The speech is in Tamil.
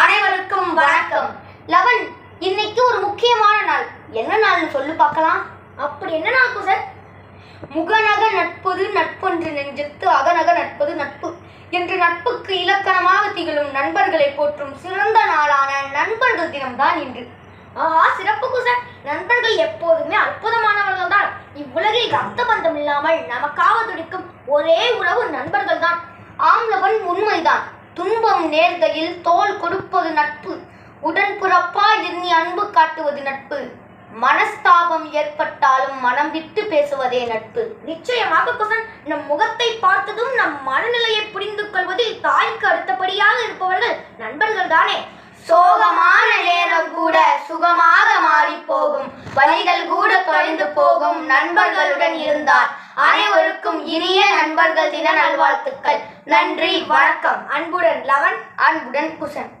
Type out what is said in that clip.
அனைவருக்கும் வணக்கம். லவன் இன்னைக்கு ஒரு முக்கியமான நாள். என்ன நாள்னு சொல்லு பார்க்கலாம். அப்படி என்ன நாள் சார் முகநக நட்பது நட்பொன்று நெஞ்சத்து அகநக நட்பது நட்பு. என்று நட்புக்கு இலக்கணமாக திகழும் நண்பர்களை போற்றும் சிறந்த நாளான நண்பர்கள் தினம்தான் இன்று. ஆஹா சிறப்பு குசர் நண்பர்கள் எப்போதுமே அற்புதமானவர்கள் தான். இவ்வுலகில் ரத்த பந்தம் இல்லாமல் நமக்காக துடிக்கும் ஒரே உறவு நண்பர்கள் தான் ஆம்லவன் உண்மைதான். துன்பம் நேர்கையில் தோல் கொடு நட்பு. உடன்பிறப்பா எண்ணி அன்பு காட்டுவது நட்பு. மனஸ்தாபம் ஏற்பட்டாலும் மனம் விட்டு பேசுவதே நட்பு. நிச்சயமாக குசன் நம் முகத்தை பார்த்ததும் நம் மனநிலையை புரிந்து கொள்வதில் தாய்க்கு அடுத்தபடியாக இருப்பவர்கள் நண்பர்கள் தானே. சோகமான நேரம் கூட சுகமாக மாறி போகும் வழிகள் கூட தொலைந்து போகும். நண்பர்களுடன் இருந்தார் அனைவருக்கும் இனிய நண்பர்கள் தின நல்வாழ்த்துக்கள். நன்றி வணக்கம். அன்புடன் லவன் அன்புடன் குசன்.